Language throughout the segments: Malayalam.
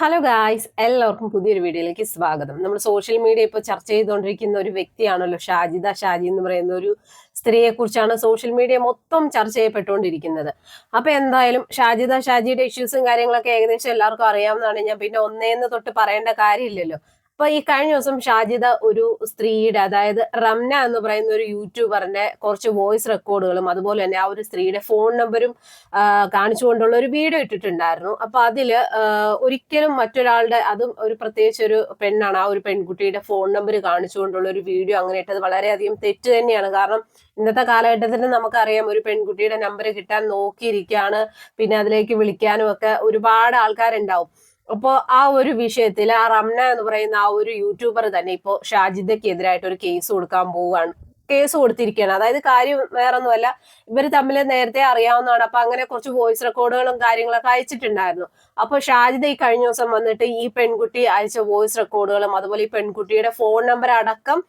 ഹലോ ഗായ്സ് എല്ലാവർക്കും പുതിയൊരു വീഡിയോയിലേക്ക് സ്വാഗതം. നമ്മൾ സോഷ്യൽ മീഡിയ ഇപ്പോൾ ചർച്ച ചെയ്തുകൊണ്ടിരിക്കുന്ന ഒരു വ്യക്തിയാണല്ലോ ഷാജിദ. ഷാജി എന്ന് പറയുന്ന ഒരു സ്ത്രീയെക്കുറിച്ചാണ് സോഷ്യൽ മീഡിയ മൊത്തം ചർച്ച ചെയ്യപ്പെട്ടുകൊണ്ടിരിക്കുന്നത്. അപ്പോൾ എന്തായാലും ഷാജിദ ഷാജിയുടെ ഇഷ്യൂസും കാര്യങ്ങളൊക്കെ ഏകദേശം എല്ലാവർക്കും അറിയാവുന്നതാണ്. ഞാൻ പിന്നെ ഒന്നേന്ന് തൊട്ട് പറയേണ്ട കാര്യമില്ലല്ലോ. അപ്പൊ ഈ കഴിഞ്ഞ ദിവസം ഷാജിദ ഒരു സ്ത്രീയുടെ അതായത് റംന എന്ന് പറയുന്ന ഒരു യൂട്യൂബറിന്റെ കുറച്ച് വോയിസ് റെക്കോർഡുകളും അതുപോലെ തന്നെ ആ ഒരു സ്ത്രീയുടെ ഫോൺ നമ്പറും കാണിച്ചുകൊണ്ടുള്ള ഒരു വീഡിയോ ഇട്ടിട്ടുണ്ടായിരുന്നു. അപ്പൊ അതിൽ ഒരിക്കലും മറ്റൊരാളുടെ അതും ഒരു പ്രത്യേകിച്ച് ഒരു പെണ്ണാണ് ആ ഒരു പെൺകുട്ടിയുടെ ഫോൺ നമ്പർ കാണിച്ചുകൊണ്ടുള്ള ഒരു വീഡിയോ അങ്ങനെ ഇട്ടത് വളരെയധികം തെറ്റ് തന്നെയാണ്. കാരണം ഇന്നത്തെ കാലഘട്ടത്തിൽ നമുക്കറിയാം ഒരു പെൺകുട്ടിയുടെ നമ്പർ കിട്ടാൻ നോക്കിയിരിക്കുകയാണ് പിന്നെ അതിലേക്ക് വിളിക്കാനും ഒക്കെ ഒരുപാട് ആൾക്കാരുണ്ടാവും. അപ്പോൾ ആ ഒരു വിഷയത്തിൽ ആ റംന എന്ന് പറയുന്ന ആ ഒരു യൂട്യൂബർ തന്നെ ഇപ്പോൾ ഷാജിദക്കെതിരായിട്ട് ഒരു കേസ് കൊടുക്കാൻ പോവുകയാണ്. കേസ് കൊടുത്തിരിക്കുകയാണ് അതായത് കാര്യം വേറൊന്നുമല്ല ഇവർ തമ്മിൽ നേരത്തെ അറിയാവുന്നതാണ്. അപ്പൊ അങ്ങനെ കുറച്ച് വോയിസ് റെക്കോർഡുകളും കാര്യങ്ങളൊക്കെ അയച്ചിട്ടുണ്ടായിരുന്നു. അപ്പൊ ഷാജിദ ഈ കഴിഞ്ഞ ദിവസം വന്നിട്ട് ഈ പെൺകുട്ടി അയച്ച വോയിസ് റെക്കോർഡുകളും അതുപോലെ ഈ പെൺകുട്ടിയുടെ ഫോൺ നമ്പർ അടക്കം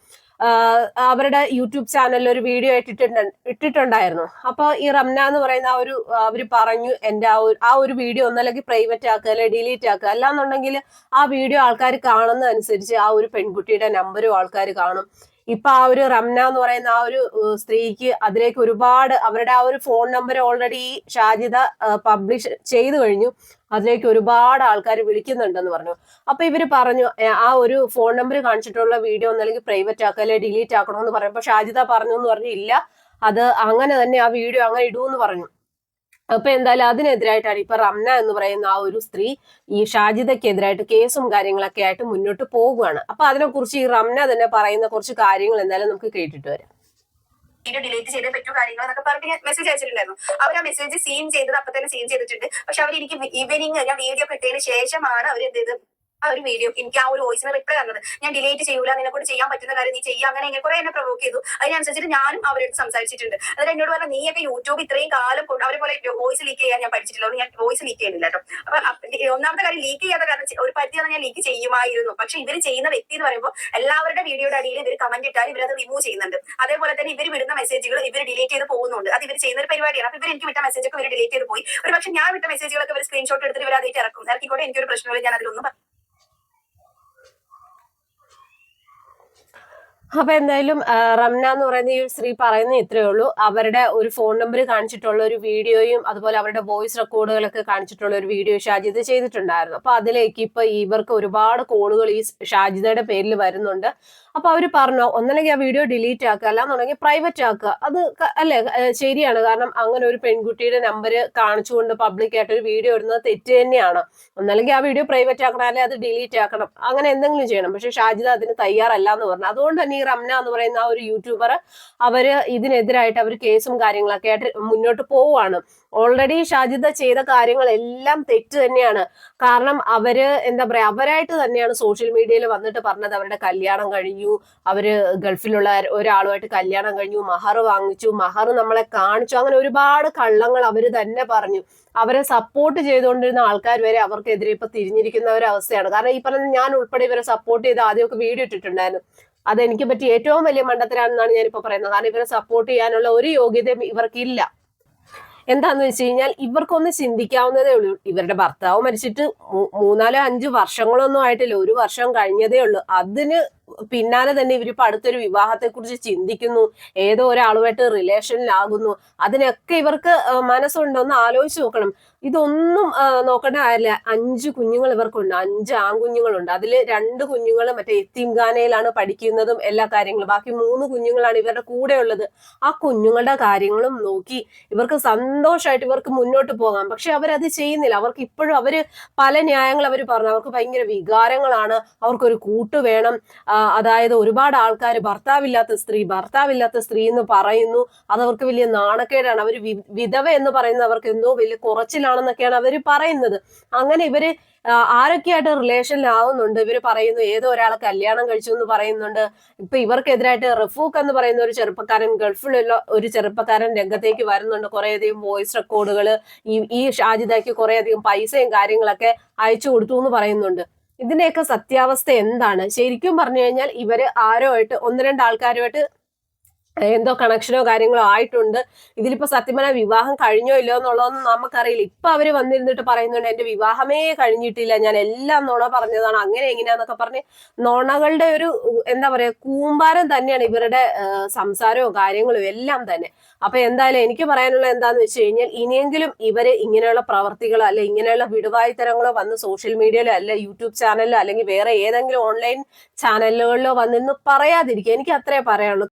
അവരുടെ യൂട്യൂബ് ചാനലിൽ ഒരു വീഡിയോ ഇട്ടിട്ടുണ്ട് ഇട്ടിട്ടുണ്ടായിരുന്നു. അപ്പൊ ഈ റംന എന്ന് പറയുന്ന ആ ഒരു അവർ പറഞ്ഞു എന്റെ ആ ഒരു ആ ഒരു വീഡിയോ ഒന്നല്ലെങ്കിൽ പ്രൈവറ്റ് ആക്കുക അല്ലെങ്കിൽ ഡിലീറ്റ് ആക്കുക. അല്ലാന്നുണ്ടെങ്കിൽ ആ വീഡിയോ ആൾക്കാർ കാണുന്ന അനുസരിച്ച് ആ ഒരു പെൺകുട്ടിയുടെ നമ്പരും ആൾക്കാർ കാണും. ഇപ്പൊ ആ ഒരു റംന എന്ന് പറയുന്ന ആ ഒരു സ്ത്രീക്ക് അതിലേക്ക് ഒരുപാട് അവരുടെ ആ ഒരു phone number already Shajida publish ചെയ്തു കഴിഞ്ഞു. അതിലേക്ക് ഒരുപാട് ആൾക്കാർ വിളിക്കുന്നുണ്ടെന്ന് പറഞ്ഞു. അപ്പൊ ഇവർ പറഞ്ഞു ആ ഒരു ഫോൺ നമ്പർ കാണിച്ചിട്ടുള്ള വീഡിയോ ഒന്നല്ലെങ്കിൽ പ്രൈവറ്റ് ആക്കുക അല്ലെങ്കിൽ ഡിലീറ്റ് ആക്കണമെന്ന് പറയുമ്പോൾ ഷാജിദ പറഞ്ഞു എന്ന് പറഞ്ഞു ഇല്ല അത് അങ്ങനെ തന്നെ ആ വീഡിയോ അങ്ങനെ ഇടൂന്ന് പറഞ്ഞു. അപ്പൊ എന്തായാലും അതിനെതിരായിട്ടാണ് ഇപ്പൊ റംന എന്ന് പറയുന്ന ആ ഒരു സ്ത്രീ ഈ ഷാജിദക്കെതിരായിട്ട് കേസും കാര്യങ്ങളൊക്കെ ആയിട്ട് മുന്നോട്ട് പോകുകയാണ് അപ്പൊ അതിനെക്കുറിച്ച് ഈ റംന തന്നെ പറയുന്ന കുറച്ച് കാര്യങ്ങൾ എന്തായാലും നമുക്ക് കേട്ടിട്ട് വരാം. വീഡിയോ ഡിലീറ്റ് ചെയ്തേ പറ്റൂ കാര്യങ്ങൾ എന്നൊക്കെ പറഞ്ഞിട്ട് മെസ്സേജ് അയച്ചിട്ടുണ്ടായിരുന്നു. അവർ ആ മെസ്സേജ് സീൻ ചെയ്തത് അപ്പൊ തന്നെ സീൻ ചെയ്തിട്ടുണ്ട്. പക്ഷെ അവർ എനിക്ക് ഈവനിങ് ഞാൻ വീഡിയോ കിട്ടിയതിന് ശേഷമാണ് അവർ എന്ത് ചെയ്ത് ആ ഒരു വീഡിയോ എനിക്ക് ആ ഒരു വോയിസിന് റിപ്ലൈ തന്നത്. ഞാൻ ഡിലീറ്റ് ചെയ്യൂല നിന്നെ കൂടെ ചെയ്യാൻ പറ്റുന്ന കാര്യം നീ ചെയ്യുക അങ്ങനെ കുറെ എന്നെ പ്രൊവോക്ക് ചെയ്തു. അതിനനുസരിച്ചിട്ട് ഞാനും അവരോട് സംസാരിച്ചിട്ടുണ്ട്. അതായത് എന്നോട് പറഞ്ഞ നീയൊക്കെ യൂട്യൂബ് ഇത്രയും കാലം കൊണ്ട് അവരെ പോലെ വോയിസ് ലീക്ക് ചെയ്യാൻ ഞാൻ പഠിച്ചിട്ടില്ല. ഞാൻ വോയിസ് ലീക്ക് ചെയ്യുന്നില്ല കേട്ടോ. അപ്പൊ ഒന്നാമത്തെ കാര്യം ലീക്ക് ചെയ്യാത്ത കാരണം ഒരു പരിധി ഞാൻ ലീക്ക് ചെയ്യുമായിരുന്നു. പക്ഷെ ഇവർ ചെയ്യുന്ന വ്യക്തി എന്ന് പറയുമ്പോൾ എല്ലാവരുടെ വീഡിയോയുടെ അടിയിൽ ഇവർ കമന്റ് ഇട്ടാൽ ഇവരത് റിമൂവ് ചെയ്യുന്നുണ്ട്. അതേപോലെ തന്നെ ഇവർ വിടുന്ന മെസ്സേജുകൾ ഇവർ ഡിലീറ്റ് ചെയ്ത് പോകുന്നുണ്ട്. അത് ഇവർ ചെയ്യുന്ന ഒരു പരിപാടിയാണ്. അപ്പൊ ഇവർ എനിക്ക് വിട്ട മെസ്സേജ് ഒക്കെ ഇവർ ഡിലീറ്റ് ചെയ്ത് പോയി. ഒരു പക്ഷെ ഞാൻ വിട്ട മെസ്സേജുകളൊക്കെ ഇവർ സ്ക്രീൻഷോട്ട് എടുത്തിട്ട് ഇവർ അതായിട്ട് ഇറക്കും. ഇറക്കിക്കോട്ടെ എനിക്കൊരു പ്രശ്നമില്ല. ഞാൻ അതിലൊന്നും അപ്പൊ എന്തായാലും റംന എന്ന് പറയുന്ന ഈ സ്ത്രീ പറയുന്ന ഇത്രയേ ഉള്ളൂ. അവരുടെ ഒരു ഫോൺ നമ്പർ കാണിച്ചിട്ടുള്ള ഒരു വീഡിയോയും അതുപോലെ അവരുടെ വോയിസ് റെക്കോർഡുകളൊക്കെ കാണിച്ചിട്ടുള്ള ഒരു വീഡിയോ ഷാജിദ് ചെയ്തിട്ടുണ്ടായിരുന്നു. അപ്പൊ അതിലേക്ക് ഇപ്പൊ ഇവർക്ക് ഒരുപാട് കോളുകൾ ഈ ഷാജിദയുടെ പേരിൽ വരുന്നുണ്ട്. അപ്പൊ അവർ പറഞ്ഞു ഒന്നല്ലെങ്കിൽ ആ വീഡിയോ ഡിലീറ്റ് ആക്കുക അല്ലാന്നുണ്ടെങ്കിൽ പ്രൈവറ്റ് ആക്കുക. അത് അല്ലെ അല്ലേ ശരിയാണ്. കാരണം അങ്ങനെ ഒരു പെൺകുട്ടിയുടെ നമ്പർ കാണിച്ചുകൊണ്ട് പബ്ലിക്കായിട്ട് ഒരു വീഡിയോ ഇടുന്നത് തെറ്റ് തന്നെയാണ്. ഒന്നല്ലെങ്കിൽ ആ വീഡിയോ പ്രൈവറ്റ് ആക്കണം അല്ലെങ്കിൽ അത് ഡിലീറ്റ് ആക്കണം. അങ്ങനെ എന്തെങ്കിലും ചെയ്യണം. പക്ഷെ ഷാജിദ അതിന് തയ്യാറല്ല എന്ന് പറഞ്ഞു. അതുകൊണ്ട് തന്നെ ഈ റംന എന്ന് പറയുന്ന ആ ഒരു യൂട്യൂബർ അവർ ഇതിനെതിരായിട്ട് അവർ കേസും കാര്യങ്ങളൊക്കെ ആയിട്ട് മുന്നോട്ട് പോവുകയാണ്. ഓൾറെഡി ഷാജിദ ചെയ്ത കാര്യങ്ങളെല്ലാം തെറ്റ് തന്നെയാണ്. കാരണം അവർ എന്താ പറയാ അവരായിട്ട് തന്നെയാണ് സോഷ്യൽ മീഡിയയിൽ വന്നിട്ട് പറഞ്ഞത് അവരുടെ കല്യാണം കഴിഞ്ഞു അവർ ഗൾഫിലുള്ള ഒരാളുമായിട്ട് കല്യാണം കഴിഞ്ഞു മഹർ വാങ്ങിച്ചു മഹർ നമ്മളെ കാണിച്ചു അങ്ങനെ ഒരുപാട് കള്ളങ്ങൾ അവർ തന്നെ പറഞ്ഞു. അവരെ സപ്പോർട്ട് ചെയ്തുകൊണ്ടിരുന്ന ആൾക്കാർ വരെ അവർക്കെതിരെ ഇപ്പൊ തിരിഞ്ഞിരിക്കുന്ന ഒരു അവസ്ഥയാണ്. കാരണം ഈ പറഞ്ഞ ഞാൻ ഉൾപ്പെടെ ഇവരെ സപ്പോർട്ട് ചെയ്ത് ആദ്യമൊക്കെ വീഡിയോ ഇട്ടിട്ടുണ്ടായിരുന്നു. അത് എനിക്ക് പറ്റിയ ഏറ്റവും വലിയ മണ്ടത്തരാണെന്നാണ് ഞാനിപ്പോ പറയുന്നത്. കാരണം ഇവരെ സപ്പോർട്ട് ചെയ്യാനുള്ള ഒരു യോഗ്യതയും ഇവർക്കില്ല. എന്താന്ന് വെച്ച് കഴിഞ്ഞാൽ ഇവർക്കൊന്ന് ചിന്തിക്കാവുന്നതേ ഉള്ളൂ. ഇവരുടെ ഭർത്താവ് മരിച്ചിട്ട് മൂന്നാലോ അഞ്ച് വർഷങ്ങളൊന്നും ആയിട്ടില്ല. ഒരു വർഷം കഴിഞ്ഞതേ ഉള്ളൂ. അതിന് പിന്നാലെ തന്നെ ഇവർ ഇവരിപ്പോ അടുത്തൊരു വിവാഹത്തെ കുറിച്ച് ചിന്തിക്കുന്നു. ഏതോ ഒരാളുമായിട്ട് റിലേഷനിലാകുന്നു. അതിനൊക്കെ ഇവർക്ക് മനസ്സുണ്ടോന്ന് മനസ്സുണ്ടോ ആലോചിച്ച് നോക്കണം. ഇതൊന്നും നോക്കേണ്ട കാര്യമില്ല. അഞ്ച് കുഞ്ഞുങ്ങൾ ഇവർക്കുണ്ട്. അഞ്ച് ആൺകുഞ്ഞുങ്ങളുണ്ട്. അതിൽ രണ്ട് കുഞ്ഞുങ്ങൾ മറ്റേ എത്തിംഖാനയിലാണ് പഠിക്കുന്നതും എല്ലാ കാര്യങ്ങളും. ബാക്കി മൂന്ന് കുഞ്ഞുങ്ങളാണ് ഇവരുടെ കൂടെ ഉള്ളത് ആ കുഞ്ഞുങ്ങളുടെ കാര്യങ്ങളും നോക്കി ഇവർക്ക് സന്തോഷമായിട്ട് ഇവർക്ക് മുന്നോട്ട് പോകാം. പക്ഷെ അവരത് ചെയ്യുന്നില്ല. അവർക്ക് ഇപ്പോഴും അവർ പല ന്യായങ്ങൾ അവർ പറഞ്ഞു. അവർക്ക് ഭയങ്കര വികാരങ്ങളാണ്. അവർക്കൊരു കൂട്ട് വേണം. അതായത് ഒരുപാട് ആൾക്കാർ ഭർത്താവില്ലാത്ത സ്ത്രീ ഭർത്താവില്ലാത്ത സ്ത്രീ എന്ന് പറയുന്നു. അതവർക്ക് വലിയ നാണക്കേടാണ്. അവർ വിധവ എന്ന് പറയുന്നത് അവർക്ക് എന്തോ വലിയ കുറച്ചിലാണെന്നൊക്കെയാണ് അവർ പറയുന്നത്. അങ്ങനെ ഇവർ ആരൊക്കെയായിട്ട് റിലേഷനിലാവുന്നുണ്ട് ഇവർ പറയുന്നു ഏതോ ഒരാളെ കല്യാണം കഴിച്ചു എന്ന് പറയുന്നുണ്ട്. ഇപ്പൊ ഇവർക്കെതിരായിട്ട് റഫൂഖ് എന്ന് പറയുന്ന ഒരു ചെറുപ്പക്കാരൻ ഗൾഫിലുള്ള ഒരു ചെറുപ്പക്കാരൻ രംഗത്തേക്ക് വരുന്നുണ്ട്. കുറേയധികം വോയിസ് റെക്കോർഡുകൾ ഈ ഈ ഷാജിദയ്ക്ക് കുറേയധികം പൈസയും കാര്യങ്ങളൊക്കെ അയച്ചു കൊടുത്തു എന്ന് പറയുന്നുണ്ട്. ഇതിന്റെയൊക്കെ സത്യാവസ്ഥ എന്താണ്? ശരിക്കും പറഞ്ഞു കഴിഞ്ഞാൽ ഇവർ ആരോ ആയിട്ട് ഒന്ന് രണ്ട് ആൾക്കാരുമായിട്ട് എന്തോ കണക്ഷനോ കാര്യങ്ങളോ ആയിട്ടുണ്ട്. ഇതിലിപ്പോ സത്യമന വിവാഹം കഴിഞ്ഞോ ഇല്ലയോ എന്നുള്ളതൊന്നും നമുക്കറിയില്ല. ഇപ്പൊ അവർ വന്നിരുന്നിട്ട് പറയുന്നുണ്ട് എന്റെ വിവാഹമേ കഴിഞ്ഞിട്ടില്ല. ഞാൻ എല്ലാം നോണ പറഞ്ഞതാണ്. അങ്ങനെ എങ്ങനെയാന്നൊക്കെ പറഞ്ഞ് നോണകളുടെ ഒരു എന്താ പറയാ കൂമ്പാരം തന്നെയാണ് ഇവരുടെ സംസാരവും കാര്യങ്ങളും എല്ലാം തന്നെ. അപ്പൊ എന്തായാലും എനിക്ക് പറയാനുള്ള എന്താന്ന് വെച്ച് കഴിഞ്ഞാൽ ഇനിയെങ്കിലും ഇവർ ഇങ്ങനെയുള്ള പ്രവർത്തികളോ അല്ലെ ഇങ്ങനെയുള്ള വിടുവായുത്തരങ്ങളോ വന്ന് സോഷ്യൽ മീഡിയയിലോ അല്ലെ യൂട്യൂബ് ചാനലിലോ അല്ലെങ്കിൽ വേറെ ഏതെങ്കിലും ഓൺലൈൻ ചാനലുകളിലോ വന്നിന്ന് പറയാതിരിക്കുക. എനിക്ക് അത്രേ പറയാനുള്ളൂ.